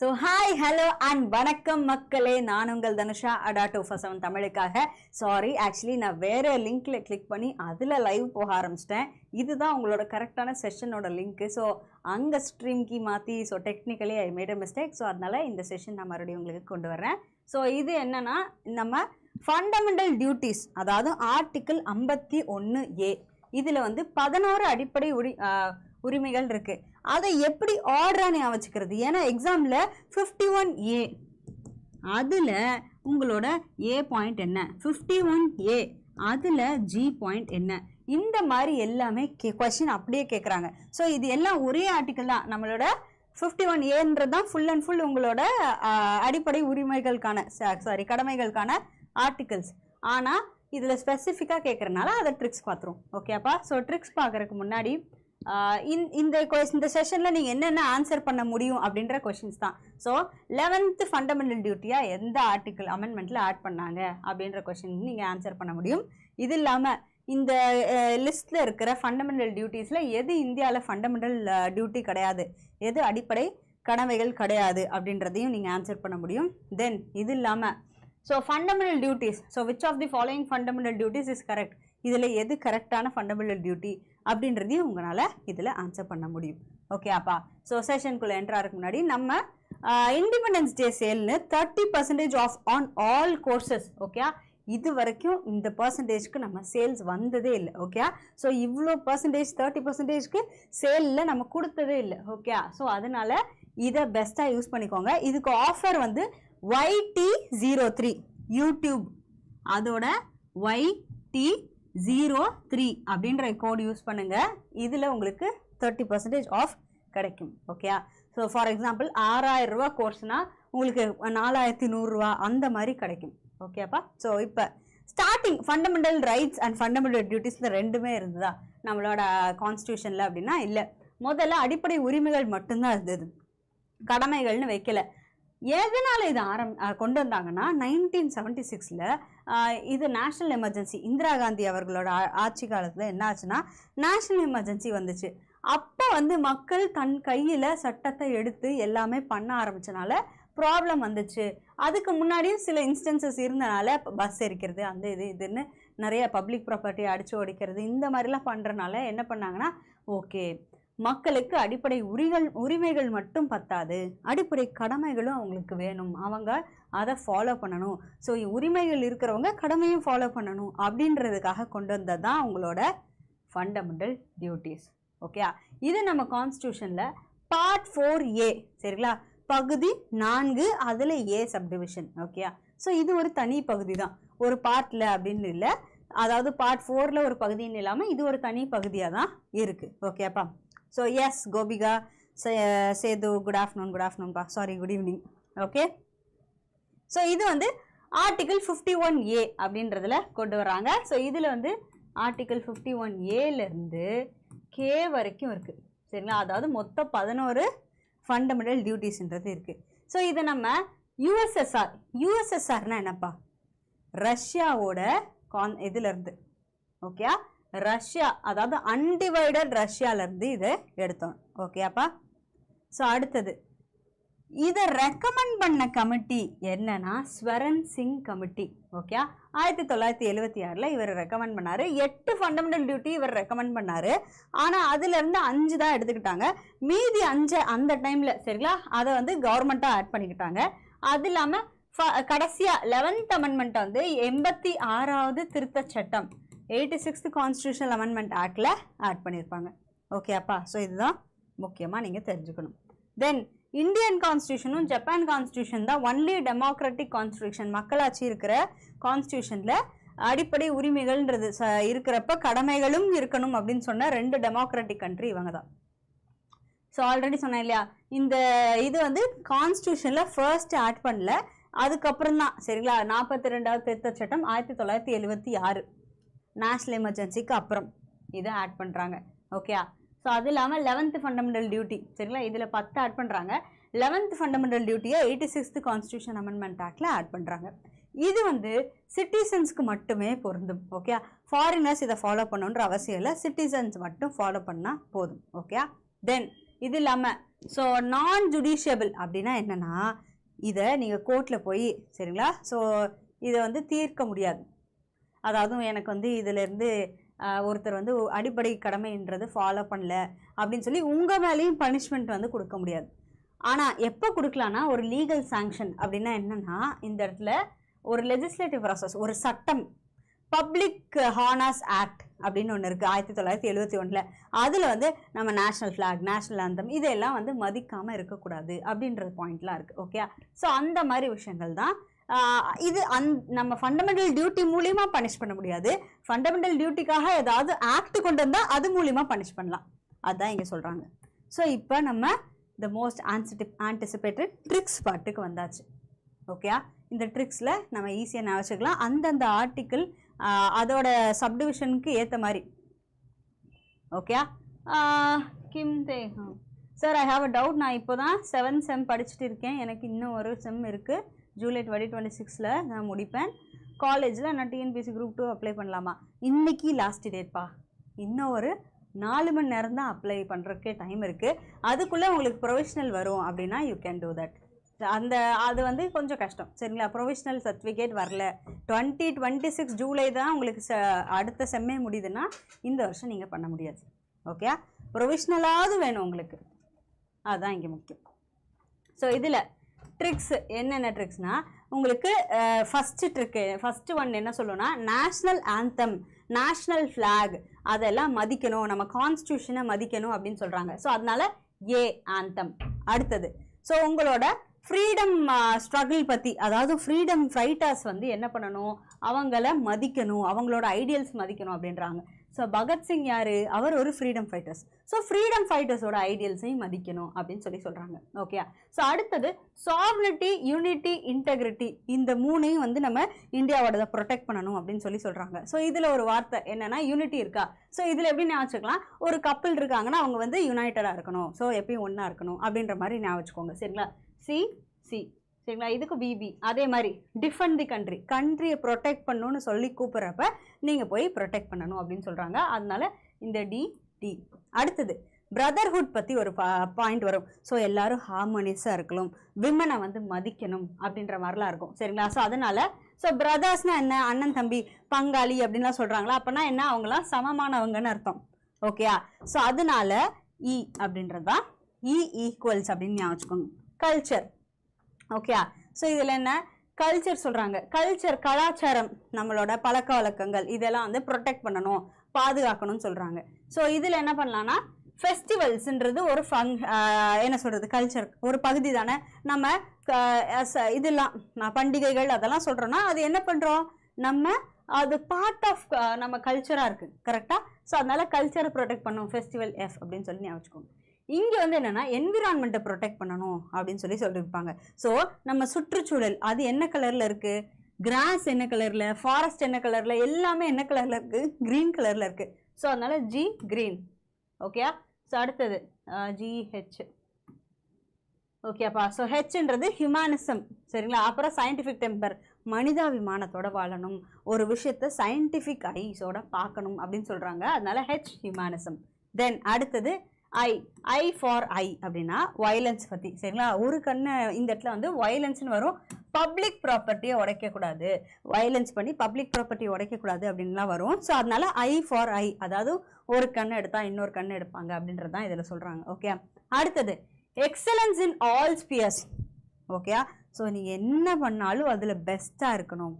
So hi hello and வணக்கம் மக்களே. நான் உங்கள் தனுஷா அடா டூ செவன் தமிழுக்காக. சாரி ஆக்சுவலி நான் வேறு லிங்க்கில் கிளிக் பண்ணி அதில் லைவ் போக ஆரம்பிச்சிட்டேன். இதுதான் உங்களோட கரெக்டான செஷனோட லிங்க்கு ஸோ அங்கே ஸ்ட்ரீம் மாற்றி so technically I made a mistake so அதனால இந்த செஷன் நான் மறுபடியும் உங்களுக்கு கொண்டு வரேன் ஸோ இது என்னென்னா நம்ம ஃபண்டமெண்டல் டியூட்டிஸ் அதாவது ஆர்டிக்கிள் ஐம்பத்தி ஒன்று ஏ இதில் வந்து பதினோரு அடிப்படை உரி உரிமைகள் இருக்கு. அதை எப்படி ஆர்டராக ஞாபகம் வச்சுக்கிறது? ஏன்னா எக்ஸாமில் ஃபிஃப்டி ஒன் ஏ அதில் உங்களோட ஏ பாயிண்ட் என்ன? ஃபிஃப்டி ஒன் ஏ அதில் ஜி பாயிண்ட் என்ன? இந்த மாதிரி எல்லாமே கே கொஷின் அப்படியே கேட்குறாங்க ஸோ இது எல்லாம் ஒரே ஆர்டிக்கல் தான். நம்மளோட ஃபிஃப்டி ஒன் ஏன்றது தான் ஃபுல் அண்ட் ஃபுல் உங்களோட அடிப்படை உரிமைகளுக்கான சாரி கடமைகளுக்கான ஆர்டிகல்ஸ் ஆனால் இதில் ஸ்பெசிஃபிக்காக கேட்குறனால அதை ட்ரிக்ஸ் பார்த்துரும் ஓகேப்பா ஸோ ட்ரிக்ஸ் பார்க்குறதுக்கு முன்னாடி இந்த- இந்த செஷனில் நீங்கள் என்னென்ன ஆன்சர் பண்ண முடியும் அப்படின்ற கொஷின்ஸ் தான். ஸோ லெவன்த்து ஃபண்டமெண்டல் டியூட்டியாக எந்த ஆர்டிக்கிள் அமெண்ட்மெண்ட்டில் ஆட் பண்ணாங்க அப்படின்ற கொஷின் நீங்கள் ஆன்சர் பண்ண முடியும். இது இல்லாமல் இந்த லிஸ்ட்டில் இருக்கிற ஃபண்டமெண்டல் டியூட்டிஸில் எது இந்தியாவில் ஃபண்டமெண்டல் டியூட்டி கிடையாது? எது அடிப்படை கடமைகள் கிடையாது அப்படின்றதையும் நீங்கள் ஆன்சர் பண்ண முடியும். தென் இது இல்லாமல் so fundamental duties so which of the following fundamental duties is correct இதில் எது கரெக்டான ஃபண்டமெண்டல் டியூட்டி அப்படின்றதையும் உங்களால் இதில் ஆன்சர் பண்ண முடியும். ஓகே அப்பா. ஸோ செஷனுக்குள்ளே என்ட்ராருக்கு முன்னாடி நம்ம independence day சேல்னு thirty percentage off on all courses okay இது வரைக்கும் இந்த பர்சன்டேஜ்க்கு நம்ம சேல்ஸ் வந்ததே இல்லை. ஓகே ஸோ இவ்வளோ பர்சன்டேஜ் தேர்ட்டி பர்சன்டேஜ்க்கு சேலில் நம்ம கொடுத்ததே இல்லை. ஓகே ஸோ அதனால் இதை பெஸ்ட்டாக யூஸ் பண்ணிக்கோங்க. இதுக்கு ஆஃபர் வந்து ஒய்டி ஜீரோ த்ரீ யூடியூப் அதோட ஒய்டி ஜீரோ த்ரீ அப்படின்ற கோட் யூஸ் பண்ணுங்க. இதில் உங்களுக்கு தேர்ட்டி பர்சன்டேஜ் ஆஃப் கிடைக்கும். ஓகேயா ஸோ ஃபார் எக்ஸாம்பிள் ஆறாயிரம் ரூபா கோர்ஸ்னால் உங்களுக்கு நாலாயிரத்தி நூறுரூவா அந்த மாதிரி கிடைக்கும். ஓகேப்பா ஸோ இப்போ starting fundamental rights and fundamental duties இந்த ரெண்டுமே இருந்ததா? நம்மளோட கான்ஸ்டியூஷனில் அப்படின்னா இல்லை. முதல்ல அடிப்படை உரிமைகள் மட்டும்தான் இருந்தது. கடமைகள்னு வைக்கல. எதனால் இது ஆரம் கொண்டு வந்தாங்கன்னா நைன்டீன் செவன்டி சிக்ஸில் இது நேஷ்னல் எமர்ஜென்சி இந்திரா காந்தி அவர்களோட ஆட்சி காலத்தில் என்ன ஆச்சுன்னா நேஷ்னல் எமர்ஜென்சி வந்துச்சு. அப்போ வந்து மக்கள் தன் கையில் சட்டத்தை எடுத்து எல்லாமே பண்ண ஆரம்பிச்சனால ப்ராப்ளம் வந்துச்சு. அதுக்கு முன்னாடியும் சில இன்ஸ்டன்சஸ் இருந்தனால பஸ் எரிக்கிறது அந்த இது இதுன்னு நிறைய பப்ளிக் ப்ராப்பர்ட்டி அடிச்சு ஒடிக்கிறது இந்த மாதிரிலாம் பண்ணுறனால என்ன பண்ணாங்கன்னா ஓகே மக்களுக்கு அடிப்படை உரிகள் உரிமைகள் மட்டும் பத்தாது. அடிப்படை கடமைகளும் அவங்களுக்கு வேணும். அவங்க அதை ஃபாலோ பண்ணணும். ஸோ உரிமைகள் இருக்கிறவங்க கடமையும் ஃபாலோ பண்ணணும் அப்படின்றதுக்காக கொண்டு வந்தது தான் அவங்களோட ஃபண்டமெண்டல் டியூட்டிஸ் ஓகே இது நம்ம கான்ஸ்டியூஷனில் பார்ட் ஃபோர் ஏ சரிங்களா? பகுதி நான்கு அதில் ஏ சப்டிவிஷன் ஓகே ஸோ இது ஒரு தனி பகுதி தான். ஒரு பார்ட்டில் அப்படின்னு இல்லை. அதாவது பார்ட் ஃபோரில் ஒரு பகுதின்னு இல்லாமல் இது ஒரு தனி பகுதியாக தான் இருக்குது ஓகேப்பா ஸோ எஸ் கோபிகா சே- Sethu good afternoon good ஆஃப்டர்நூன்பா sorry good evening okay so இது வந்து ஆர்டிகிள் ஃபிஃப்டி ஒன் ஏ அப்படின்றதுல கொண்டு வராங்க ஸோ இதில் வந்து ஆர்டிகிள் ஃபிஃப்டி ஒன் ஏலேருந்து கே வரைக்கும் இருக்குது சரிங்களா? அதாவது மொத்தம் பதினோரு ஃபண்டமெண்டல் டியூட்டிஸ்ன்றது இருக்குது ஸோ இதை நம்ம யூஎஸ்எஸ்ஆர் யூஎஸ்எஸ்ஆர்னா என்னப்பா? ரஷ்யாவோட கான் இதுலேருந்து ஓகே ரஷ்யா அதாவது அன்டிவைடட் ரஷ்யாவிலேருந்து இதை எடுத்தோம். ஓகேப்பா ஸோ அடுத்தது. இதை ரெக்கமெண்ட் பண்ண கமிட்டி என்னன்னா ஸ்வரன் சிங் கமிட்டி ஓகே ஆயிரத்தி தொள்ளாயிரத்தி எழுவத்தி ஆறில் இவர் ரெக்கமெண்ட் பண்ணாரு. எட்டு ஃபண்டமெண்டல் டியூட்டி இவர் ரெக்கமெண்ட் பண்ணார். ஆனால் அதுலேருந்து அஞ்சு தான் எடுத்துக்கிட்டாங்க. மீதி அஞ்சு அந்த டைமில் சரிங்களா? அதை வந்து கவர்மெண்ட்டாக ஆட் பண்ணிக்கிட்டாங்க. அது இல்லாமல் கடைசியாக லெவன்த் அமெண்ட்மெண்ட்டை வந்து எண்பத்தி ஆறாவது திருத்தச் சட்டம். எயிட்டி சிக்ஸ்த் கான்ஸ்டியூஷனல் அமெண்ட்மெண்ட் ஆக்டில் ஆட் பண்ணியிருப்பாங்க ஓகே அப்பா. ஸோ இதுதான் முக்கியமாக நீங்கள் தெரிஞ்சுக்கணும். தென் இந்தியன் கான்ஸ்டியூஷனும் ஜப்பான் கான்ஸ்டியூஷன் தான் ஒன்லி டெமோக்ராட்டிக் கான்ஸ்டியூஷன் மக்களாட்சி இருக்கிற கான்ஸ்டியூஷனில் அடிப்படை உரிமைகள்ன்றது ச இருக்கிறப்ப கடமைகளும் இருக்கணும் அப்படின்னு சொன்ன ரெண்டு டெமோக்ராட்டிக் கண்ட்ரி இவங்க தான். ஸோ ஆல்ரெடி சொன்னேன் இல்லையா? இந்த இது வந்து கான்ஸ்டியூஷனில் ஃபர்ஸ்ட் ஆட் பண்ணல. அதுக்கப்புறம் தான் சரிங்களா? நாற்பத்தி ரெண்டாவது திருத்த சட்டம் ஆயிரத்தி தொள்ளாயிரத்தி எழுபத்தி ஆறு. நேஷ்னல் எமர்ஜென்சிக்கு அப்புறம் இதை ஆட் பண்ணுறாங்க ஓகே ஸோ அது இல்லாமல் லெவன்த்து ஃபண்டமெண்டல் டியூட்டி சரிங்களா? இதில் பத்து ஆட் பண்ணுறாங்க லெவன்த் ஃபண்டமெண்டல் டியூட்டியை எயிட்டி சிக்ஸ்த்து கான்ஸ்டியூஷன் அமெண்ட்மெண்ட் ஆக்டில் ஆட் பண்ணுறாங்க இது வந்து சிட்டிசன்ஸ்க்கு மட்டுமே பொருந்தும். ஓகே ஃபாரினர்ஸ் இதை ஃபாலோ பண்ணணுன்ற அவசியம் இல்லை. சிட்டிசன்ஸ் மட்டும் ஃபாலோ பண்ணால் போதும். ஓகே தென் இது இல்லாமல் ஸோ நான் ஜுடிஷியபிள் அப்படின்னா என்னென்னா இதை நீங்கள் கோர்ட்டில் போய் சரிங்களா? ஸோ இதை வந்து தீர்க்க முடியாது. அதாவது எனக்கு வந்து இதிலேருந்து ஒருத்தர் வந்து அடிப்படை கடமைன்றது ஃபாலோ பண்ணல அப்படின்னு சொல்லி உங்கள் மேலேயும் பனிஷ்மெண்ட் வந்து கொடுக்க முடியாது. ஆனால் எப்போ கொடுக்கலான்னா ஒரு லீகல் சாங்ஷன் அப்படின்னா என்னன்னா இந்த இடத்துல ஒரு லெஜிஸ்லேட்டிவ் ப்ராசஸ் ஒரு சட்டம் பப்ளிக் ஹானர்ஸ் ஆக்ட் அப்படின்னு ஒன்று இருக்குது ஆயிரத்தி தொள்ளாயிரத்தி எழுபத்தி ஒன்றில் அதில் வந்து நம்ம நேஷ்னல் ஃப்ளாக் நேஷ்னல் ஆந்தம் இதெல்லாம் வந்து மதிக்காமல் இருக்கக்கூடாது அப்படின்ற பாயிண்ட்லாம் இருக்குது ஓகே ஸோ அந்த மாதிரி விஷயங்கள் தான் இது அந் நம்ம ஃபண்டமெண்டல் டியூட்டி மூலியமா பனிஷ் பண்ண முடியாது. ஃபண்டமெண்டல் டியூட்டிக்காக ஏதாவது ஆக்ட் கொண்டு வந்தால் அது மூலியமா பனிஷ் பண்ணலாம். அதுதான் இங்கே சொல்கிறாங்க ஸோ இப்போ நம்ம த மோஸ்ட் ஆன்சிட்டி ஆன்டிசிபேட்டட் ட்ரிக்ஸ் பாட்டுக்கு வந்தாச்சு. ஓகே இந்த ட்ரிக்ஸில் நம்ம ஈஸியாக ஞாபகம் அந்தந்த ஆர்டிக்கிள் அதோட சப்டிவிஷனுக்கு ஏற்ற மாதிரி. ஓகே கிம் தேகம் sir I have a doubt நான் இப்போ தான் செவன்த் செம் படிச்சுட்டு இருக்கேன். எனக்கு இன்னும் ஒரு செம் இருக்குது ஜூலை டுவெண்ட்டி டுவெண்ட்டி சிக்ஸில் நான் முடிப்பேன். காலேஜில் நான் டிஎன்பிசி குரூப் டூ அப்ளை பண்ணலாமா? இன்றைக்கி லாஸ்ட் டேட்ப்பா இன்னும் ஒரு நாலு மணி நேரம் தான் அப்ளை பண்ணுறக்கே டைம் இருக்குது அதுக்குள்ளே உங்களுக்கு ப்ரொவிஷ்னல் வரும் அப்படின்னா யூ கேன் டூ தட் அந்த அது வந்து கொஞ்சம் கஷ்டம். சரிங்களா? ப்ரொவிஷ்னல் சர்டிஃபிகேட் வரல. டுவெண்ட்டி டுவெண்ட்டி சிக்ஸ் ஜூலை தான் உங்களுக்கு ச அடுத்த செம்மே முடியுதுன்னா இந்த வருஷம் நீங்கள் பண்ண முடியாது. ஓகே ப்ரொஃபஷ்னலாவது வேணும் உங்களுக்கு. அதுதான் இங்கே முக்கியம். ஸோ இதில் ட்ரிக்ஸ் என்னென்ன ட்ரிக்ஸ்னா உங்களுக்கு ஃபஸ்ட்டு ட்ரிக்கு ஃபஸ்ட்டு ஒன் என்ன சொல்லணும்னா நேஷ்னல் ஆந்தம் நேஷ்னல் ஃப்ளாக் அதெல்லாம் மதிக்கணும். நம்ம கான்ஸ்டியூஷனை மதிக்கணும் அப்படின்னு சொல்கிறாங்க ஸோ அதனால ஏ ஆந்தம் அடுத்தது ஸோ உங்களோட ஃப்ரீடம் ஸ்ட்ரகிள் பற்றி அதாவது ஃப்ரீடம் ஃபைட்டர்ஸ் வந்து என்ன பண்ணணும்? அவங்கள மதிக்கணும். அவங்களோட ஐடியல்ஸ் மதிக்கணும் அப்படின்றாங்க. ஸோ பகத்சிங் யார்? அவர் ஒரு ஃப்ரீடம் ஃபைட்டர்ஸ் ஸோ ஃப்ரீடம் ஃபைட்டர்ஸோட ஐடியல்ஸையும் மதிக்கணும் அப்படின்னு சொல்லி சொல்கிறாங்க ஓகே ஸோ அடுத்தது சாவர்னிட்டி யூனிட்டி இன்டெகிரிட்டி இந்த மூணையும் வந்து நம்ம இந்தியாவோட ப்ரொடெக்ட் பண்ணணும் அப்படின்னு சொல்லி சொல்கிறாங்க ஸோ இதில் ஒரு வார்த்தை என்னென்னா யூனிட்டி இருக்கா? ஸோ இதில் எப்படி ஞாபகம் வச்சுக்கலாம் ஒரு கப்பல் இருக்காங்கன்னா அவங்க வந்து யுனைட்டடாக இருக்கணும். ஸோ எப்பயும் ஒன்றா இருக்கணும் அப்படின்ற மாதிரி ஞாபகம் வச்சுக்கோங்க சரிங்களா? சி சி சரிங்களா? இதுக்கு பிபி அதே மாதிரி டிஃபன் தி கண்ட்ரி கண்ட்ரியை ப்ரொடெக்ட் பண்ணணும்னு சொல்லி கூப்பிட்றப்ப நீங்கள் போய் ப்ரொடெக்ட் பண்ணணும் அப்படின்னு சொல்கிறாங்க அதனால இந்த டி டி அடுத்தது பிரதர்ஹுட் பற்றி ஒரு பாயிண்ட் வரும். ஸோ எல்லாரும் ஹார்மோனியஸாக இருக்கணும். விமனை வந்து மதிக்கணும் அப்படின்ற மாதிரிலாம் இருக்கும். சரிங்களா? ஸோ அதனால ஸோ பிரதர்ஸ்னா என்ன? அண்ணன் தம்பி பங்காளி அப்படின்லாம் சொல்கிறாங்களா அப்போனா என்ன? அவங்களாம் சமமானவங்கன்னு அர்த்தம். ஓகேயா ஸோ அதனால e இ அப்படின்றது தான் இ e ஈக்குவல்ஸ் அப்படின்னு ஞாபகம் கல்ச்சர் ஓகேயா ஸோ இதில் என்ன? கல்ச்சர் சொல்கிறாங்க கல்ச்சர் கலாச்சாரம் நம்மளோட பழக்க வழக்கங்கள் இதெல்லாம் வந்து ப்ரொடெக்ட் பண்ணணும் பாதுகாக்கணும்னு சொல்கிறாங்க ஸோ இதில் என்ன பண்ணலான்னா ஃபெஸ்டிவல்ஸுன்றது ஒரு ஃபங் என்ன சொல்கிறது கல்ச்சர் ஒரு பகுதி தானே. நம்ம இதெல்லாம் நான் பண்டிகைகள் அதெல்லாம் சொல்கிறோன்னா அது என்ன பண்ணுறோம் நம்ம அது பார்ட் ஆஃப் நம்ம கல்ச்சராக இருக்குது கரெக்டாக ஸோ அதனால் கல்ச்சரை ப்ரொடெக்ட் பண்ணும். ஃபெஸ்டிவல் எஃப் அப்படின்னு சொல்லி ஞாபகம் வச்சுக்கோங்க. இங்கே வந்து என்னென்னா என்விரான்மெண்ட்டை ப்ரொடெக்ட் பண்ணணும் அப்படின்னு சொல்லி சொல்லியிருப்பாங்க. ஸோ நம்ம சுற்றுச்சூழல் அது என்ன கலரில் இருக்குது கிராஸ் என்ன கலரில் ஃபாரஸ்ட் என்ன கலரில் எல்லாமே என்ன கலரில் இருக்குது க்ரீன் கலரில் இருக்குது ஸோ அதனால் ஜி க்ரீன் ஓகேயா ஸோ அடுத்தது ஜிஹெச் ஓகேப்பா ஸோ ஹெச்ன்றது ஹியூமானிசம் சரிங்களா? அப்புறம் சயின்டிஃபிக் டெம்பர் மனிதாபிமானத்தோட வாழணும். ஒரு விஷயத்த சயின்டிஃபிக் ஐஸோட பார்க்கணும் அப்படின்னு சொல்கிறாங்க அதனால ஹெச் ஹியூமானிசம் தென் அடுத்தது ஐ ஐ ஃபார் ஐ அப்படின்னா வயலன்ஸ் பற்றி சரிங்களா? ஒரு கண்ணு இந்த இடத்துல வந்து வயலன்ஸ்னு வரும். பப்ளிக் ப்ராப்பர்ட்டியை உடைக்கக்கூடாது. வயலன்ஸ் பண்ணி பப்ளிக் ப்ராப்பர்ட்டியை உடைக்கக்கூடாது அப்படின்லாம் வரும். ஸோ அதனால ஐ ஃபார் ஐ அதாவது ஒரு கண்ணு எடுத்தால் இன்னொரு கண்ணு எடுப்பாங்க அப்படின்றது தான் இதில் சொல்கிறாங்க ஓகே அடுத்தது excellence in all spheres okay so நீங்கள் என்ன பண்ணாலும் அதில் பெஸ்ட்டாக இருக்கணும்.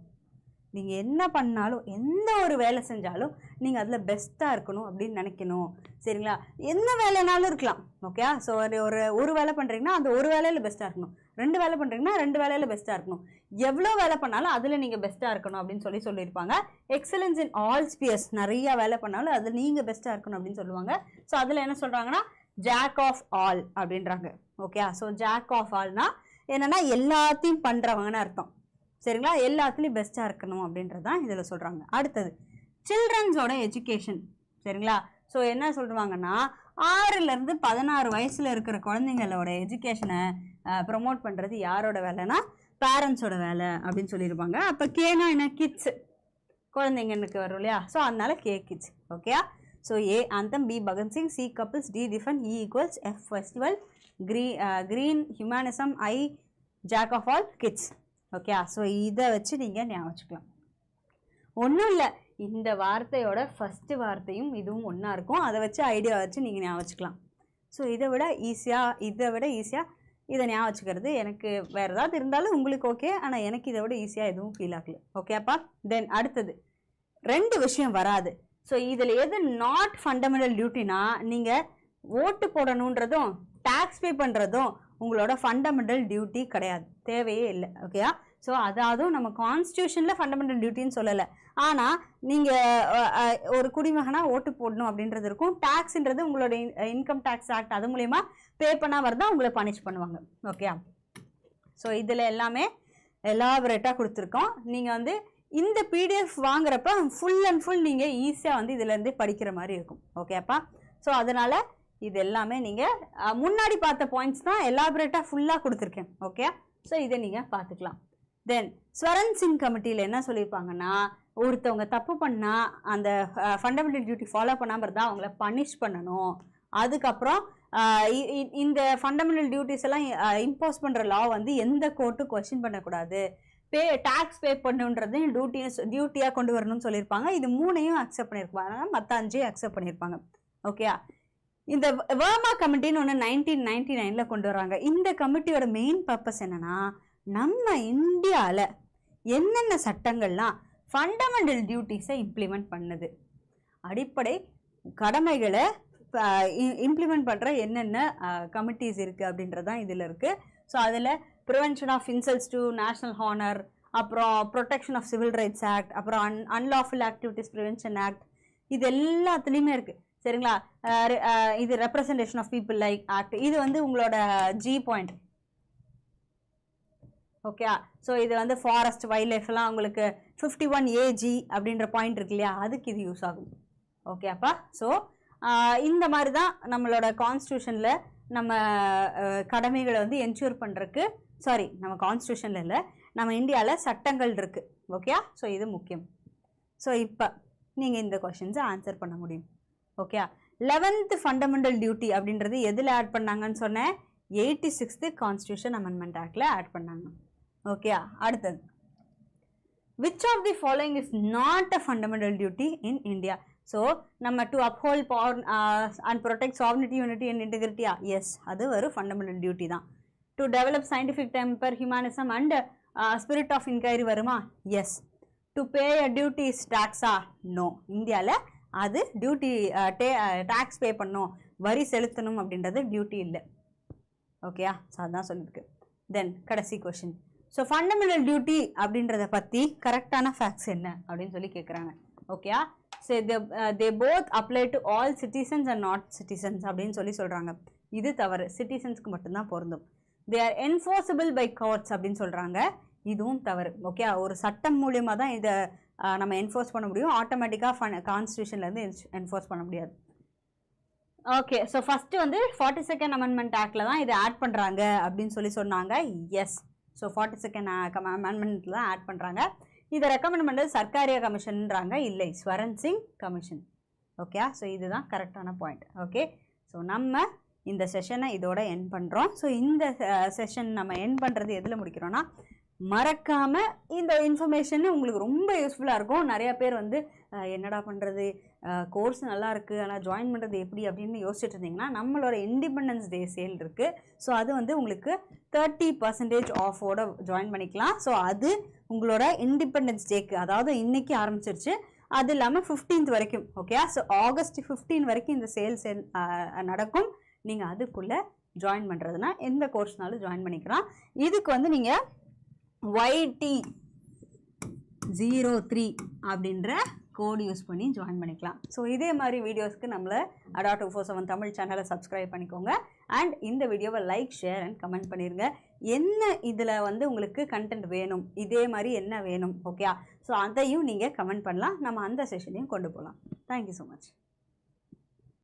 நீங்கள் என்ன பண்ணாலும் எந்த ஒரு வேலை செஞ்சாலும் நீங்கள் அதில் பெஸ்ட்டாக இருக்கணும் அப்படின்னு நினைக்கணும். சரிங்களா? என்ன வேலைனாலும் இருக்கலாம். ஓகே ஸோ ஒரு ஒரு ஒரு வேலை பண்ணுறீங்கன்னா அந்த ஒரு வேலையில் பெஸ்ட்டாக இருக்கணும். ரெண்டு வேலை பண்ணுறீங்கன்னா ரெண்டு வேலையில் பெஸ்ட்டாக இருக்கணும். எவ்வளோ வேலை பண்ணாலும் அதில் நீங்கள் பெஸ்ட்டாக இருக்கணும் அப்படின்னு சொல்லி சொல்லியிருப்பாங்க. எக்ஸலன்ஸ் இன் ஆல் ஸ்பியர்ஸ் நிறையா வேலை பண்ணாலும் அதில் நீங்கள் பெஸ்ட்டாக இருக்கணும் அப்படின்னு சொல்லுவாங்க. ஸோ அதில் என்ன சொல்கிறாங்கன்னா ஜாக் ஆஃப் ஆல் அப்படின்றாங்க. ஓகே ஸோ ஜாக் ஆஃப் ஆல்னால் என்னென்னா எல்லாத்தையும் பண்ணுறவங்கன்னு அர்த்தம். சரிங்களா? எல்லாத்துலேயும் பெஸ்ட்டாக இருக்கணும் அப்படின்றது தான் இதில் சொல்கிறாங்க அடுத்தது சில்ட்ரன்ஸோட எஜுகேஷன் சரிங்களா? ஸோ என்ன சொல்லுவாங்கன்னா ஆறுலேருந்து பதினாறு வயசில் இருக்கிற குழந்தைங்களோட எஜுகேஷனை ப்ரொமோட் பண்ணுறது யாரோட வேலைன்னா பேரண்ட்ஸோட வேலை அப்படின்னு சொல்லியிருப்பாங்க. அப்போ கேனா என்ன? கிட்ஸ் குழந்தைங்களுக்கு வரும் இல்லையா? ஸோ அதனால K kids okay so A anthem B Bhagat Singh C couples D defend E equals F festival க்ரீ green humanism I jack of all kids okay so இதை வச்சு நீங்கள் ஞாபகம் வச்சுக்கலாம். ஒன்றும் இல்லை. இந்த வார்த்தையோட ஃபஸ்ட்டு வார்த்தையும் இதுவும் ஒன்றா இருக்கும். அதை வச்சு ஐடியா வச்சு நீங்கள் ஞாபகம் வச்சுக்கலாம். ஸோ இதை விட ஈஸியாக இதை விட ஈஸியாக இதை ஞாபகம் வச்சுக்கிறது எனக்கு வேறு ஏதாவது இருந்தாலும் உங்களுக்கு ஓகே ஆனால் எனக்கு இதை விட ஈஸியாக எதுவும் ஃபீல் ஆகல. ஓகேப்பா தென் அடுத்தது. ரெண்டு விஷயம் வராது. ஸோ இதில் எது நாட் ஃபண்டமெண்டல் டியூட்டினா நீங்கள் ஓட்டு போடணுன்றதும் டேக்ஸ் பே பண்ணுறதும் உங்களோட ஃபண்டமெண்டல் டியூட்டி கிடையாது. தேவையே இல்லை. ஓகேயா ஸோ அதாவது நம்ம கான்ஸ்டியூஷனில் ஃபண்டமெண்டல் டியூட்டின்னு சொல்லலை. ஆனால் நீங்கள் ஒரு குடிமகனாக ஓட்டு போடணும் அப்படின்றது இருக்கும். டேக்ஸுன்றது உங்களோட இன்கம் டேக்ஸ் ஆக்ட் அது மூலயமா பே பண்ணால் வரதா உங்களை பனிஷ் பண்ணுவாங்க. ஓகேயா ஸோ இதில் எல்லாமே எலாபரேட்டாக கொடுத்துருக்கோம். நீங்கள் வந்து இந்த பிடிஎஃப் வாங்குறப்ப ஃபுல் அண்ட் ஃபுல் நீங்கள் ஈஸியாக வந்து இதுலேருந்து படிக்கிற மாதிரி இருக்கும். ஓகேப்பா ஸோ அதனால் இது எல்லாமே நீங்கள் முன்னாடி பார்த்த பாயிண்ட்ஸ் தான் எலாபரேட்டாக ஃபுல்லாக கொடுத்துருக்கேன். ஓகே ஸோ இதை நீங்கள் பார்த்துக்கலாம். தென் ஸ்வரன் சிங் கமிட்டியில் என்ன சொல்லியிருப்பாங்கன்னா ஒருத்தவங்க தப்பு பண்ணால் அந்த ஃபண்டமெண்டல் டியூட்டி ஃபாலோ பண்ணாமல் இருந்தால் அவங்கள பனிஷ் பண்ணணும். அதுக்கப்புறம் இ- இந்த ஃபண்டமெண்டல் டியூட்டிஸ் எல்லாம் இம்போஸ் பண்ணுற லா வந்து எந்த கோர்ட்டும் கொஸ்டின் பண்ணக்கூடாது. பே டேக்ஸ் பே பண்ணுன்றது டியூட்டி டியூட்டியாக கொண்டு வரணும்னு சொல்லியிருப்பாங்க. இது மூணையும் அக்செப்ட் பண்ணியிருப்பாங்க. மற்ற அஞ்சையும் அக்செப்ட் பண்ணியிருப்பாங்க. ஓகேயா இந்த வேர்மா கமிட்டின்னு ஒன்று நைன்டீன் நைன்டி நைனில் கொண்டு வராங்க. இந்த கமிட்டியோட மெயின் பர்பஸ் என்னன்னா நம்ம இந்தியாவில் என்னென்ன சட்டங்கள்லாம் ஃபண்டமெண்டல் டியூட்டிஸை இம்ப்ளிமெண்ட் பண்ணுது. அடிப்படை கடமைகளை இம்ப்ளிமெண்ட் பண்ணுற என்னென்ன கமிட்டிஸ் இருக்குது அப்படின்றது தான் இதில் இருக்குது ஸோ அதில் prevention of insults to national honour அப்புறம் protection of civil rights act அப்புறம் அன் அன்லாஃபுல் ஆக்டிவிட்டிஸ் ப்ரிவென்ஷன் ஆக்ட் இது எல்லாத்துலேயுமே இருக்குது சரிங்களா? இது representation of people like act இது வந்து உங்களோட ஜி பாயிண்ட் ஓகே ஸோ இது வந்து ஃபாரஸ்ட் வைல்ட் லைஃப்லாம் உங்களுக்கு ஃபிஃப்டி ஒன் ஏஜி அப்படின்ற பாயிண்ட் இருக்கு இல்லையா? அதுக்கு இது யூஸ் ஆகும். ஓகே அப்பா? ஸோ இந்த மாதிரி தான் நம்மளோட கான்ஸ்டியூஷனில் நம்ம கடமைகளை வந்து என்ஷூர் பண்ணுறக்கு சாரி நம்ம கான்ஸ்டியூஷனில் இல்லை நம்ம இந்தியாவில் சட்டங்கள் இருக்குது ஓகே ஸோ இது முக்கியம். ஸோ இப்போ நீங்கள் இந்த கொஷின்ஸை ஆன்சர் பண்ண முடியும். ஓகே லெவன்த்து ஃபண்டமெண்டல் டியூட்டி அப்படின்றது எதில் ஆட் பண்ணாங்கன்னு சொன்னேன்? எயிட்டி சிக்ஸ்த்து கான்ஸ்டியூஷன் அமெண்ட்மெண்ட் ஆக்டில் ஆட் பண்ணாங்க. ஓகே அடுத்தது. Which of the following is not a fundamental duty in India so நம்ம to uphold power and protect sovereignty unity and இன்டெகிரிட்டியா yes அது ஒரு ஃபண்டமெண்டல் டியூட்டி தான். To develop scientific temper humanism and spirit of inquiry வருமா? Yes to pay a duty ஸ்டாக்ஸா no இந்தியாவில் அது duty டே tax பே பண்ணணும் வரி செலுத்தணும் அப்படின்றது டியூட்டி இல்லை. ஓகேயா ஸோ அதான் சொல்லியிருக்கு தென் கடைசி கொஷின் ஸோ ஃபண்டமெண்டல் டியூட்டி அப்படின்றத பற்றி கரெக்டான ஃபேக்ட்ஸ் என்ன? அப்படின்னு சொல்லி கேட்குறாங்க ஓகேயா so they they both apply to all citizens and not citizens அப்படின்னு சொல்லி சொல்கிறாங்க இது தவறு. சிட்டிசன்ஸ்க்கு மட்டும்தான் பொருந்தும். They are enforceable by courts அப்படின்னு சொல்கிறாங்க இதுவும் தவறு. ஓகே ஒரு சட்டம் மூலியமாக தான் இதை நம்ம என்ஃபோர்ஸ் பண்ண முடியும். ஆட்டோமேட்டிக்காக ஃபன் கான்ஸ்டியூஷன்லேருந்து என்ஃபோர்ஸ் பண்ண முடியாது. ஓகே ஸோ ஃபஸ்ட்டு வந்து ஃபார்ட்டி செகண்ட் அமெண்ட்மெண்ட் ஆக்டில் தான் இதை ஆட் பண்ணுறாங்க அப்படின்னு சொல்லி சொன்னாங்க. எஸ் ஸோ ஃபார்ட்டி செகண்ட் அமெண்ட்மெண்ட்டில் தான் ஆட் பண்ணுறாங்க இதை ரெக்கமெண்ட் பண்ணுறது சர்க்காரிய கமிஷன்ன்றாங்க இல்லை Swaran Singh commission. Okay so இதுதான் கரெக்டான பாயிண்ட் ஓகே ஸோ நம்ம இந்த செஷனை இதோட என் பண்ணுறோம் ஸோ இந்த செஷன் நம்ம என் பண்ணுறது எதில் முடிக்கிறோன்னா மறக்காமல் இந்த இன்ஃபர்மேஷன் உங்களுக்கு ரொம்ப யூஸ்ஃபுல்லாக இருக்கும். நிறைய பேர் வந்து என்னடா பண்ணுறது கோர்ஸ் நல்லா இருக்குது ஆனால் ஜாயின் பண்ணுறது எப்படி அப்படின்னு யோசிச்சுட்டு இருந்தீங்கன்னா நம்மளோட இண்டிபெண்டன்ஸ் டே சேல் இருக்குது ஸோ அது வந்து உங்களுக்கு தேர்ட்டி பர்சன்டேஜ் ஆஃபோட ஜாயின் பண்ணிக்கலாம். ஸோ அது உங்களோட இண்டிபெண்டன்ஸ் டேக்கு அதாவது இன்னைக்கு ஆரம்பிச்சிருச்சு. அது இல்லாமல் 15th வரைக்கும் ஓகே ஸோ ஆகஸ்ட் 15 வரைக்கும் இந்த சேல் சேல் நடக்கும். நீங்கள் அதுக்குள்ளே ஜாயின் பண்ணுறதுனா எந்த கோர்ஸ்னாலும் ஜாயின் பண்ணிக்கலாம். இதுக்கு வந்து நீங்கள் ஒய்டி ஜீரோ த்ரீ அப்படின்ற கோட் யூஸ் பண்ணி ஜாயின் பண்ணிக்கலாம். ஸோ இதே மாதிரி வீடியோஸ்க்கு நம்மளை அடா டூ ஃபோர் செவன் தமிழ் சேனலை சப்ஸ்கிரைப் பண்ணிக்கோங்க. அண்ட் இந்த வீடியோவை லைக் ஷேர் அண்ட் கமெண்ட் பண்ணிடுங்க என்ன இதில் வந்து உங்களுக்கு கண்டென்ட் வேணும்? இதே மாதிரி என்ன வேணும்? ஓகே ஸோ அதையும் நீங்கள் கமெண்ட் பண்ணலாம். நம்ம அந்த செஷனையும் கொண்டு போகலாம். Thank you so much